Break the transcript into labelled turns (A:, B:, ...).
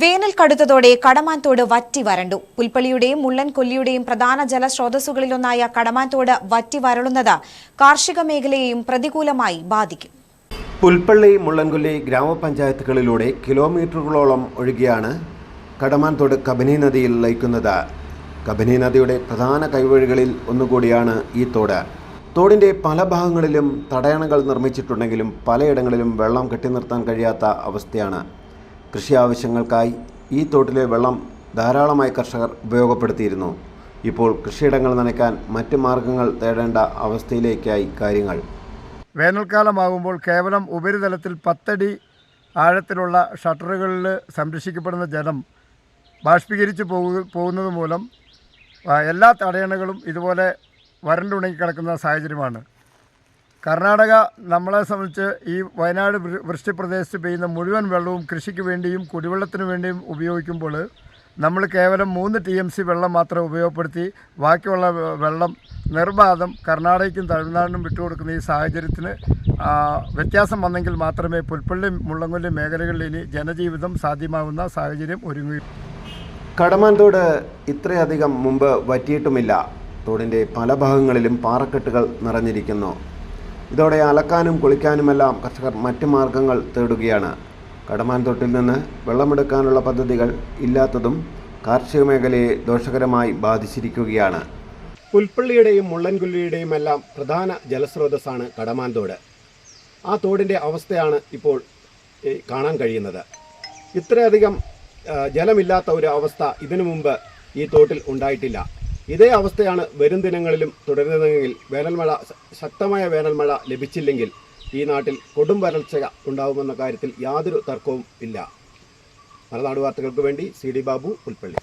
A: വേനൽ കടുത്തതോടെ കടമാൻതോട് വറ്റി വരണ്ടു. പുൽപ്പള്ളിയുടെയും മുള്ളൻ കൊല്ലിയുടെയും പ്രധാന ജലസ്രോതസ്സുകളിലൊന്നായ കടമാൻതോട് വറ്റി വരളുന്നത് കാർഷിക മേഖലയെയും പ്രതികൂലമായി ബാധിക്കും.
B: പുൽപ്പള്ളി മുള്ളൻകൊല്ലി ഗ്രാമപഞ്ചായത്തുകളിലൂടെ കിലോമീറ്ററുകളോളം ഒഴുകിയാണ് കടമാൻതോട് കബനി നദിയിൽ ലയിക്കുന്നത്. കബനി നദിയുടെ പ്രധാന കൈവഴികളിൽ ഒന്നുകൂടിയാണ് ഈ തോട്. തോടിന്റെ പല ഭാഗങ്ങളിലും തടയണകൾ നിർമ്മിച്ചിട്ടുണ്ടെങ്കിലും പലയിടങ്ങളിലും വെള്ളം കെട്ടിനിർത്താൻ കഴിയാത്ത അവസ്ഥയാണ് കൃഷി ആവശ്യങ്ങൾക്കായി ഈ തോട്ടിലെ വെള്ളം ധാരാളമായി കർഷകർ ഉപയോഗപ്പെടുത്തിയിരുന്നു. ഇപ്പോൾ കൃഷിയിടങ്ങൾ നനയ്ക്കാൻ മറ്റ് മാർഗങ്ങൾ തേടേണ്ട അവസ്ഥയിലേക്കായി കാര്യങ്ങൾ.
C: വേനൽക്കാലമാകുമ്പോൾ കേവലം ഉപരിതലത്തിൽ പത്തടി ആഴത്തിലുള്ള ഷട്ടറുകളിൽ സംരക്ഷിക്കപ്പെടുന്ന ജലം ബാഷ്പീകരിച്ചു പോകു പോകുന്നത് മൂലം എല്ലാ തടയണകളും ഇതുപോലെ വരണ്ടുണങ്ങി കിടക്കുന്ന സാഹചര്യമാണ്. കർണാടക നമ്മളെ സംബന്ധിച്ച് ഈ വയനാട് വൃഷ്ടി പ്രദേശത്ത് പെയ്യുന്ന മുഴുവൻ വെള്ളവും കൃഷിക്ക് വേണ്ടിയും കുടിവെള്ളത്തിന് വേണ്ടിയും ഉപയോഗിക്കുമ്പോൾ നമ്മൾ കേവലം മൂന്ന് ടി എം സി വെള്ളം മാത്രം ഉപയോഗപ്പെടുത്തി ബാക്കിയുള്ള വെള്ളം നിർബാധം കർണാടകയ്ക്കും തമിഴ്നാടിനും വിട്ടുകൊടുക്കുന്ന ഈ സാഹചര്യത്തിന് വ്യത്യാസം വന്നെങ്കിൽ മാത്രമേ പുൽപ്പള്ളി മുള്ളങ്കൊല്ലി മേഖലകളിൽ ഇനി ജനജീവിതം സാധ്യമാവുന്ന സാഹചര്യം ഒരുങ്ങി.
B: കടമാൻതോട് ഇത്രയധികം മുമ്പ് വറ്റിയിട്ടുമില്ല. തോടിന്റെ പല ഭാഗങ്ങളിലും പാറക്കെട്ടുകൾ നിറഞ്ഞിരിക്കുന്നു. ഇതോടെ അലക്കാനും കുളിക്കാനുമെല്ലാം കർഷകർ മറ്റ് മാർഗങ്ങൾ തേടുകയാണ്. കടമാൻതോട്ടിൽ നിന്ന് വെള്ളമെടുക്കാനുള്ള പദ്ധതികൾ ഇല്ലാത്തതും കാർഷിക മേഖലയെ ദോഷകരമായി ബാധിച്ചിരിക്കുകയാണ്. പുൽപ്പള്ളിയുടെയും മുള്ളൻകുല്ലിയുടെയും എല്ലാം പ്രധാന ജലസ്രോതസ്സാണ് കടമാൻതോട്. ആ തോടിന്റെ അവസ്ഥയാണ് ഇപ്പോൾ കാണാൻ കഴിയുന്നത്. ഇത്രയധികം ജലമില്ലാത്ത ഒരു അവസ്ഥ ഇതിനു മുമ്പ് ഈ തോട്ടിൽ ഉണ്ടായിട്ടില്ല. ഇതേ അവസ്ഥയാണ് വരും ദിനങ്ങളിലും തുടരുന്നതെങ്കിൽ വേനൽമഴ ശക്തമായ വേനൽമഴ ലഭിച്ചില്ലെങ്കിൽ ഈ നാട്ടിൽ കൊടും വരൾച്ച ഉണ്ടാകുമെന്ന കാര്യത്തിൽ യാതൊരു തർക്കവും ഇല്ല. മലനാട് വാർത്തകൾക്ക് വേണ്ടി സി ഡി ബാബു പുൽപ്പള്ളി.